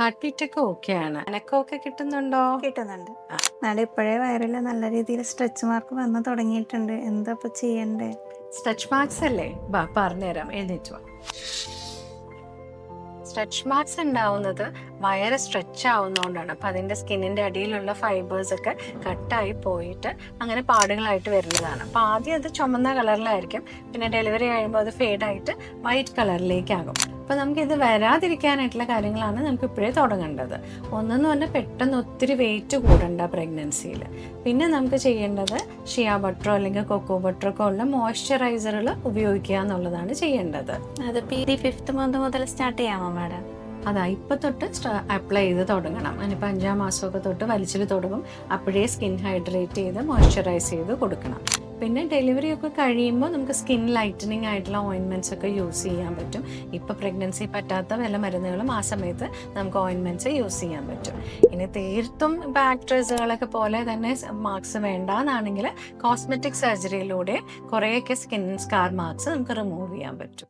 Heart beat ഒക്കെ ഓക്കെയാണ് അനക്കമൊക്കെ കിട്ടുന്നുണ്ടോ? കിട്ടുന്നുണ്ട്. എന്നാലും ഇപ്പോഴേ വയറിൽ നല്ല രീതിയിൽ സ്ട്രെച്ച് മാർക്ക് വന്ന് തുടങ്ങിയിട്ടുണ്ട്. എന്താ ഇപ്പൊ ചെയ്യണ്ടേ? സ്ട്രെച്ച് മാർക്സ് അല്ലേ? ബാ പറഞ്ഞുതരാം. എഴുന്നേറ്റ് വാ. സ്ട്രെച്ച് മാർക്സ് ഉണ്ടാവുന്നത് വയറ് സ്ട്രെച്ച് ആവുന്നതുകൊണ്ടാണ് അപ്പം അതിന്റെ സ്കിന്നിന്റെ അടിയിലുള്ള ഫൈബേഴ്സ് ഒക്കെ കട്ടായി പോയിട്ട് അങ്ങനെ പാടുകളായിട്ട് വരുന്നതാണ്. അപ്പം ആദ്യം അത് ചുമന്ന കളറിലായിരിക്കും പിന്നെ ഡെലിവറി കഴിയുമ്പോൾ അത് ഫെയ്ഡായിട്ട് വൈറ്റ് കളറിലേക്കാകും അപ്പം നമുക്ക് ഇത് വരാതിരിക്കാനായിട്ടുള്ള കാര്യങ്ങളാണ് നമുക്ക് ഇപ്പോഴേ തുടങ്ങേണ്ടത്. ഒന്നെന്ന് പറഞ്ഞാൽ പെട്ടെന്ന് ഒത്തിരി വെയിറ്റ് കൂടണ്ട പ്രഗ്നൻസിയിൽ പിന്നെ നമുക്ക് ചെയ്യേണ്ടത് ഷിയ ബട്ടറോ അല്ലെങ്കിൽ കൊക്കോ ബട്ടറോ ഒക്കെ ഉള്ള മോയ്സ്ചറൈസറുകൾ ഉപയോഗിക്കുക എന്നുള്ളതാണ് ചെയ്യേണ്ടത്. അത് പി ഡി ഫിഫ്ത്ത് മന്ത് മുതൽ സ്റ്റാർട്ട് ചെയ്യാമോ മാഡം അതാ ഇപ്പം തൊട്ട് അപ്ലൈ ചെയ്ത് തുടങ്ങണം. അതിനിപ്പോൾ അഞ്ചാം മാസമൊക്കെ തൊട്ട് വലിച്ചിൽ തുടങ്ങും അപ്പോഴേ സ്കിൻ ഹൈഡ്രേറ്റ് ചെയ്ത് മോയ്സ്ചറൈസ് ചെയ്ത് കൊടുക്കണം. പിന്നെ ഡെലിവറി ഒക്കെ കഴിയുമ്പോൾ നമുക്ക് സ്കിൻ ലൈറ്റനിങ് ആയിട്ടുള്ള ഓയിൻമെന്റ്സ് ഒക്കെ യൂസ് ചെയ്യാൻ പറ്റും. ഇപ്പോൾ പ്രഗ്നൻസി പറ്റാത്ത വല്ല മരുന്നുകളും ആ സമയത്ത് നമുക്ക് ഓയിൻമെന്റ്സ് യൂസ് ചെയ്യാൻ പറ്റും. ഇനി തീർത്തും ഇപ്പോൾ ആക്ട്രസുകളൊക്കെ പോലെ തന്നെ മാർക്സ് വേണ്ടാന്നാണെങ്കിൽ കോസ്മെറ്റിക് സർജറിയിലൂടെ കുറേയൊക്കെ സ്കിൻ സ്കാർ മാർക്സ് നമുക്ക് റിമൂവ് ചെയ്യാൻ പറ്റും.